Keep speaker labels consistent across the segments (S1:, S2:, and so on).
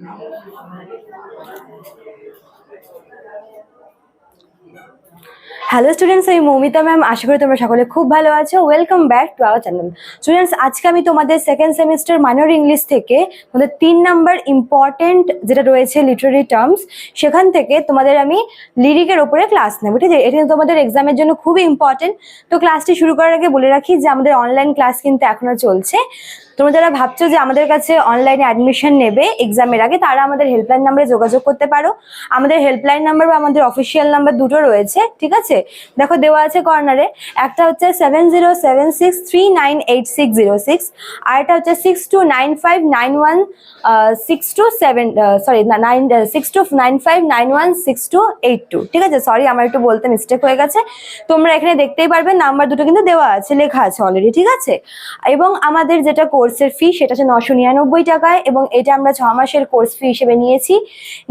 S1: Je. Hello students আমি Moumita ma'am আশা করি তোমরা সকলে খুব ভালো আছো। Welcome back to our channel students আজকে আমি তোমাদের সেকেন্ড সেমিস্টার মাইনর ইংলিশ থেকে তোমাদের তিন নাম্বার ইম্পর্টেন্ট যেটা রয়েছে লিটারারি টার্মস সেখান থেকে তোমাদের আমি লিরিকের ওপরে ক্লাস নেব, ঠিক আছে? এটা তোমাদের এক্সামের জন্য খুবই ইম্পর্টেন্ট তো ক্লাসটি শুরু করার আগে বলে রাখি যে আমাদের অনলাইন ক্লাস কিন্তু এখনও চলছে। তোমরা যারা ভাবছ যে আমাদের কাছে অনলাইনে অ্যাডমিশন নেবে এক্সামের আগে, তারা আমাদের হেল্পলাইন নাম্বারে যোগাযোগ করতে পারো। আমাদের হেল্পলাইন নাম্বার বা আমাদের অফিসিয়াল নাম্বার দুটো রয়েছে, ঠিক আছে? দেখো দেওয়া আছে কর্নারে একটা হচ্ছে seven zero seven six three nine eight six zero six আর একটা হচ্ছে six two nine five nine one six two seven sorry nine six two nine five nine one six two eight two ঠিক আছে? Sorry আমার একটু বলতে mistake হয়ে গেছে। তোমরা এখানে দেখতেই পারবে নাম্বার দুটো কিন্তু দেওয়া আছে, লেখা আছে অলরেডি ঠিক আছে? এবং আমাদের যেটা কোর্সের ফি সেটা হচ্ছে নশো নিরানব্বই টাকায়, এবং এটা আমরা ছ মাসের কোর্স ফি হিসেবে নিয়েছি,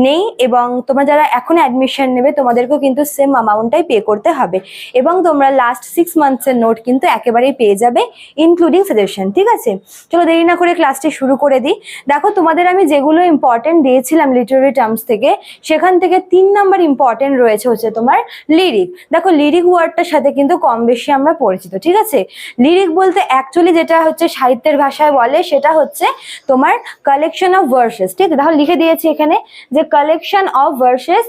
S1: নেই, এবং তোমরা যারা এখন অ্যাডমিশন নেবে, তোমাদেরকেও কিন্তু সেম অ্যামাউন্টটাই পে করতে হবে। এবং তোমরা লাস্ট সিক্স মান্থসের নোট কিন্তু একেবারেই পেয়ে যাবে ইনক্লুডিং সাজেশন ঠিক আছে? চলো দেরি না করে ক্লাসটি শুরু করে দিই। দেখো, তোমাদের আমি যেগুলো ইম্পর্টেন্ট দিয়েছিলাম লিটারারি টার্মস থেকে, সেখান থেকে তিন নাম্বার ইম্পর্টেন্ট রয়েছে হচ্ছে তোমার লিরিক দেখো লিরিক ওয়ার্ডটার সাথে কিন্তু কম বেশি আমরা পরিচিত, ঠিক আছে? লিরিক বলতে অ্যাকচুয়ালি যেটা হচ্ছে সাহিত্যের ভাষায় বলে, সেটা হচ্ছে তোমার কালেকশন অফ ভার্সেস ঠিক তাহলে লিখে দিয়েছি এখানে যে collection of verses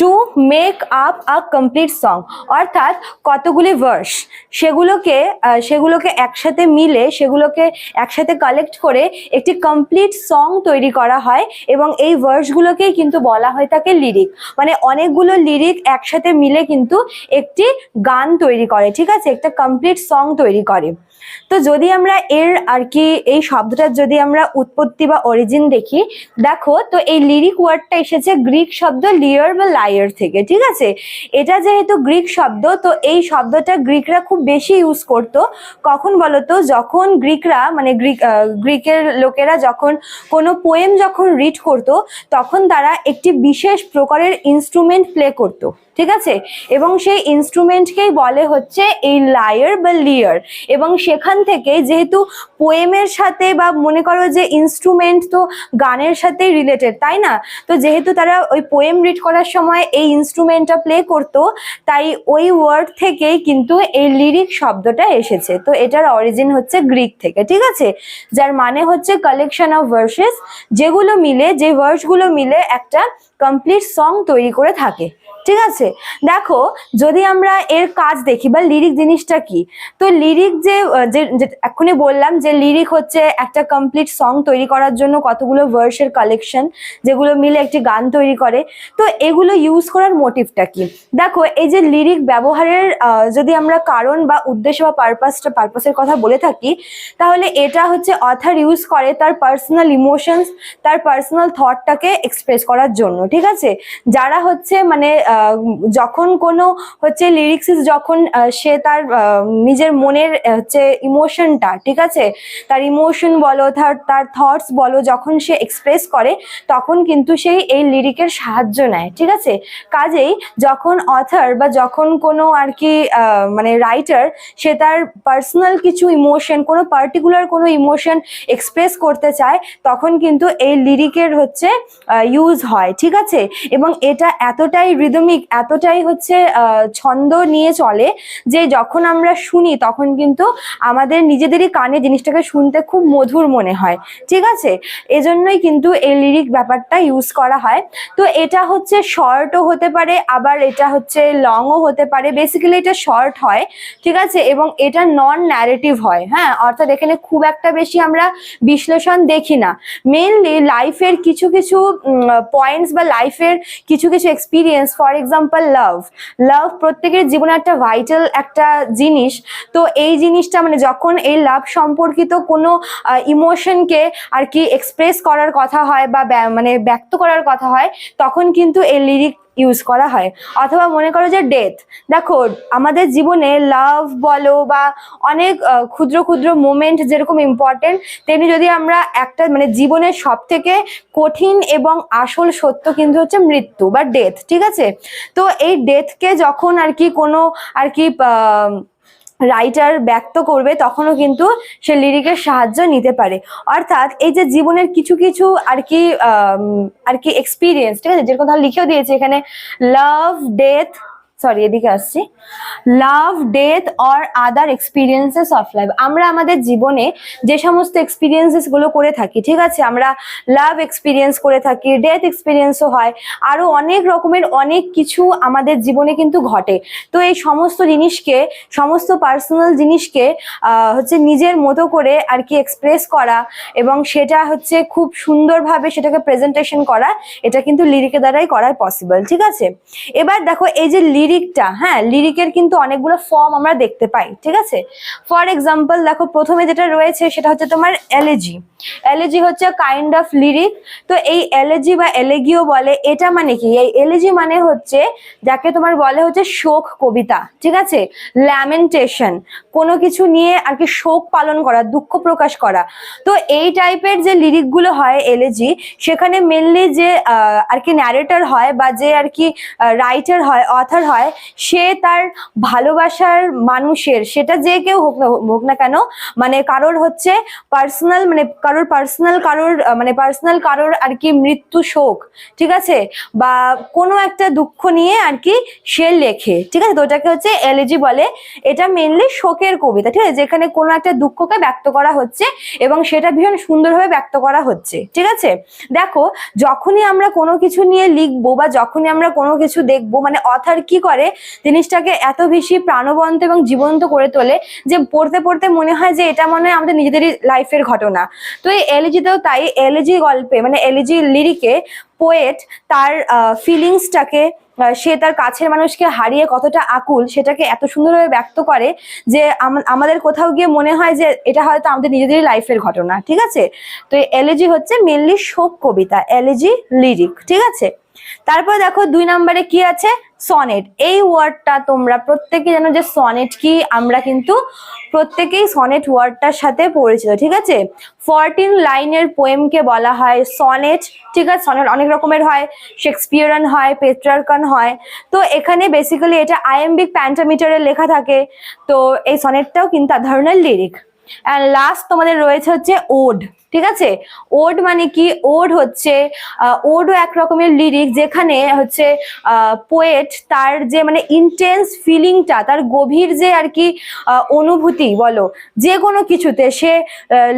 S1: to make up a complete song অর্থাৎ কতগুলি ভার্স সেগুলোকে সেগুলোকে একসাথে মিলে, সেগুলোকে একসাথে কালেক্ট করে একটি কমপ্লিট সং তৈরি করা হয় এবং এই ভার্সগুলোকেই কিন্তু বলা হয়ে থাকে লিরিক মানে অনেকগুলো লিরিক একসাথে মিলে কিন্তু একটি গান তৈরি করে, ঠিক আছে? একটা কমপ্লিট সং তৈরি করে। তো যদি আমরা এর আর কি, এই শব্দটার যদি আমরা উৎপত্তি বা অরিজিন দেখি, দেখো, তো এই লিরিক ওয়ার্ডটা এসেছে গ্রিক শব্দ লিয়ার বা লায়ার থেকে, ঠিক আছে? এটা যেহেতু গ্রিক শব্দ, তো এই শব্দটা গ্রিকরা খুব বেশি ইউজ করতো। কখন বলতো? যখন গ্রিকরা মানে গ্রিক গ্রিকের লোকেরা যখন কোনো পোয়েম যখন রিড করতো, তখন তারা একটি বিশেষ প্রকারের ইনস্ট্রুমেন্ট প্লে করতো, ঠিক আছে? এবং সেই ইনস্ট্রুমেন্টকেই বলে হচ্ছে এই লায়ার বা লিয়ার এবং সেখান থেকে যেহেতু পোয়েমের সাথে বা মনে করো যে ইনস্ট্রুমেন্ট তো গানের সাথেই রিলেটেড তাই না? তো যেহেতু তারা ওই পোয়েম রিড করার সময় এই ইনস্ট্রুমেন্টটা প্লে করতো, তাই ওই ওয়ার্ড থেকেই কিন্তু এই লিরিক শব্দটা এসেছে। তো এটার অরিজিন হচ্ছে গ্রিক থেকে, ঠিক আছে? যার মানে হচ্ছে কালেকশন অফ ভার্সেস যেগুলো মিলে, যে ভার্সগুলো মিলে একটা কমপ্লিট সং তৈরি করে থাকে। ঠিক আছে? দেখো, যদি আমরা এর কাজ দেখি বা লিরিক জিনিসটা কি? তো লিরিক যে এক্ষুনি বললাম যে লিরিক হচ্ছে একটা কমপ্লিট সং তৈরি করার জন্য কতগুলো ভার্সের কালেকশন যেগুলো মিলে একটি গান তৈরি করে। তো এগুলো ইউজ করার মোটিভটা কি? দেখো, এই যে লিরিক ব্যবহারের যদি আমরা কারণ বা উদ্দেশ্য বা পারপাসটা পারপাসের কথা বলে থাকি, তাহলে এটা হচ্ছে অথার ইউজ করে তার পার্সোনাল ইমোশনস তার পার্সোনাল থটটাকে এক্সপ্রেস করার জন্য, ঠিক আছে? যারা হচ্ছে মানে যখন কোনো হচ্ছে লিরিক্সিস যখন সে তার নিজের মনের হচ্ছে ইমোশনটা ঠিক আছে? তার ইমোশন বলো, তার তার থটস বলো, যখন সে এক্সপ্রেস করে, তখন কিন্তু সেই এই লিরিকের সাহায্য নেয়, ঠিক আছে? কাজেই যখন অথার বা যখন কোনো আর কি মানে রাইটার সে তার পার্সোনাল কিছু ইমোশন কোনো পার্টিকুলার কোনো ইমোশন এক্সপ্রেস করতে চায়, তখন কিন্তু এই লিরিকের হচ্ছে ইউজ হয়, ঠিক আছে? এবং এটা এতটাই রিদমিক এতটাই হচ্ছে ছন্দ নিয়ে চলে যে যখন আমরা শুনি তখন কিন্তু আমাদের নিজেদেরই কানে জিনিসটাকে শুনতে খুব মধুর মনে হয়। ঠিক আছে? এজন্যই কিন্তু এই লিরিক ব্যাপারটা ইউজ করা হয়। তো এটা হচ্ছে শর্টও হতে পারে, আবার এটা হচ্ছে লংও হতে পারে। বেসিক্যালি এটা শর্ট হয়, ঠিক আছে? এবং এটা নন ন্যারেটিভ হয় হ্যাঁ? অর্থাৎ এখানে খুব একটা বেশি আমরা বিশ্লেষণ দেখি না। মেনলি লাইফের কিছু কিছু পয়েন্টস বা লাইফের কিছু কিছু experience for example love love প্রত্যেকের জীবনে একটা ভাইটাল একটা জিনিস। তো এই জিনিসটা মানে যখন এই লাভ সম্পর্কিত কোনো ইমোশনকে আর কি এক্সপ্রেস করার কথা হয় বা মানে ব্যক্ত করার কথা হয়, তখন কিন্তু এই লিরিক ইউজ করা হয়। অথবা মনে করো যে ডেথ দেখো আমাদের জীবনে লাভ বলো বা অনেক ক্ষুদ্র ক্ষুদ্র মোমেন্ট যেরকম ইম্পর্টেন্ট তেমনি যদি আমরা একটা মানে জীবনের সব থেকে কঠিন এবং আসল সত্য কিন্তু হচ্ছে মৃত্যু বা ডেথ ঠিক আছে? তো এই ডেথকে যখন আর কি কোনো, আর কি রাইটার ব্যক্ত করবে, তখনও কিন্তু সে লিরিকের সাহায্য নিতে পারে। অর্থাৎ এই যে জীবনের কিছু কিছু আর কি আর কি এক্সপিরিয়েন্স ঠিক আছে? যেরকম তাহলে লিখেও দিয়েছে এখানে লাভ ডেথ সরি এদিকে আসছি। Love death or other experiences of life আমরা আমাদের জীবনে যে সমস্ত এক্সপিরিয়েন্সেসগুলো করে থাকি, ঠিক আছে? আমরা লাভ এক্সপিরিয়েন্স করে থাকি ডেথ এক্সপিরিয়েন্সও হয় আরও অনেক রকমের অনেক কিছু আমাদের জীবনে কিন্তু ঘটে। তো এই সমস্ত জিনিসকে, সমস্ত পার্সোনাল জিনিসকে হচ্ছে নিজের মতো করে আর কি এক্সপ্রেস করা এবং সেটা হচ্ছে খুব সুন্দরভাবে সেটাকে প্রেজেন্টেশন করা, এটা কিন্তু লিরিকের দ্বারাই করাই পসিবল ঠিক আছে? এবার দেখো, এই যে লিরিকটা হ্যাঁ লিরিকের কিন্তু অনেকগুলো ফর্ম আমরা দেখতে পাই, ঠিক আছে? ফর এক্সাম্পল দেখো, প্রথমে যেটা রয়েছে সেটা হচ্ছে তোমার এলেজি এলেজি হচ্ছে কাইন্ড অফ লিরিক তো এই এলেজি বা এলেগিও বলে, এটা মানে কি? এই এলেজি মানে হচ্ছে, যাকে তোমার বলে হচ্ছে শোক কবিতা, ঠিক আছে? ল্যামেন্টেশন কোনো কিছু নিয়ে আর কি শোক পালন করা, দুঃখ প্রকাশ করা। তো এই টাইপের যে লিরিকগুলো হয় এলেজি সেখানে মেনলি যে আর কি ন্যারেটার হয় বা যে আর কি রাইটার হয় অথার হয় সে তার ভালোবাসার মানুষের, সেটা যে কেউ হোক না হোক না কেন মানে কারোর হচ্ছে পার্সোনাল মানে কারোর পার্সোনাল কারোর মানে পার্সোনাল কারোর আর কি মৃত্যু শোক, ঠিক আছে? বা কোনো একটা দুঃখ নিয়ে আর কি সে লেখে, ঠিক আছে? তো ওটাকে হচ্ছে এলজি বলে। এটা মেনলি শোকের কবিতা, ঠিক আছে? যেখানে কোনো একটা দুঃখকে ব্যক্ত করা হচ্ছে এবং সেটা ভীষণ সুন্দরভাবে ব্যক্ত করা হচ্ছে, ঠিক আছে? দেখো, যখনই আমরা কোনো কিছু নিয়ে লিখব বা যখনই আমরা কোনো কিছু দেখব মানে অথার কি করে জিনিসটাকে এত বেশি প্রাণবন্ত এবং জীবন্ত করে তোলে যে পড়তে পড়তে মনে হয় যে এটা মনে হয় আমাদের নিজেদেরই লাইফের ঘটনা। তো এই এলজিতেও তাই এলজি গল্পে মানে এলজি লিরিকে পোয়েট তার ফিলিংসটাকে সে তার কাছের মানুষকে হারিয়ে কতটা আকুল সেটাকে এত সুন্দরভাবে ব্যক্ত করে যে আম- আমাদের কোথাও গিয়ে মনে হয় যে এটা হয়তো আমাদের নিজেদেরই লাইফের ঘটনা, ঠিক আছে? তো এই এলজি হচ্ছে মেনলি শোক কবিতা এলজি লিরিক ঠিক আছে? তারপর দেখো দুই নম্বরে কি আছে? সনেট। এই ওয়ার্ডটা তোমরা প্রত্যেকে জানো যে সনেট কি? আমরা কিন্তু প্রত্যেকেই সনেট ওয়ার্ডটার সাথে পরিচিত, ঠিক আছে? ফরটিন লাইনের পোয়েমকে বলা হয় সনেট, ঠিক আছে? সনেট অনেক রকমের হয়। শেক্সপিয়ারান হয়, পেট্রার্কান হয়। তো এখানে বেসিক্যালি এটা আইএমবিক প্যান্টামিটারে লেখা থাকে। তো এই সনেটটাও কিন্তু ধরনের লিরিক অ্যান্ড লাস্ট তোমাদের রয়েছে হচ্ছে ওড ঠিক আছে? ওড মানে কি? ওড হচ্ছে ওডও এক রকমের লিরিক যেখানে হচ্ছে পোয়েট তার যে মানে ইন্টেন্স ফিলিংটা তার গভীর যে আর কি অনুভূতি বলো, যে কোনো কিছুতে সে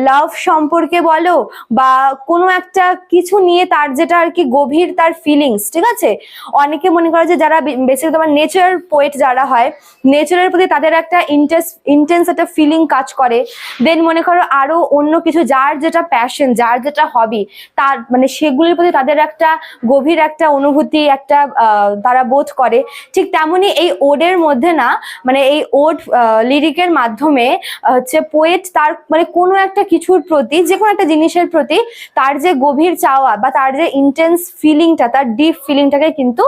S1: লাভ সম্পর্কে বলো বা কোনো একটা কিছু নিয়ে তার যেটা আর কি গভীর তার ফিলিংস ঠিক আছে? অনেকে মনে করে যে যারা বেশি তোমার নেচার পোয়েট যারা হয় নেচারের প্রতি তাদের একটা ইন্টেন্স ইন্টেন্স একটা ফিলিং কাজ করে। দেন মনে করো আরও অন্য কিছু যার যেটা প্যাশন যার যেটা হবি তার মানে সেগুলির প্রতি তাদের একটা গভীর একটা অনুভূতি, একটা তারা বোধ করে। ঠিক তেমনি এই ওডের মধ্যে না মানে এই ওড লিরিকের মাধ্যমে হচ্ছে পোয়েট তার মানে কোনো একটা কিছুর প্রতি যে কোনো একটা জিনিসের প্রতি তার যে গভীর চাওয়া বা তার যে ইন্টেন্স ফিলিংটা তার ডিপ ফিলিংটাকে কিন্তু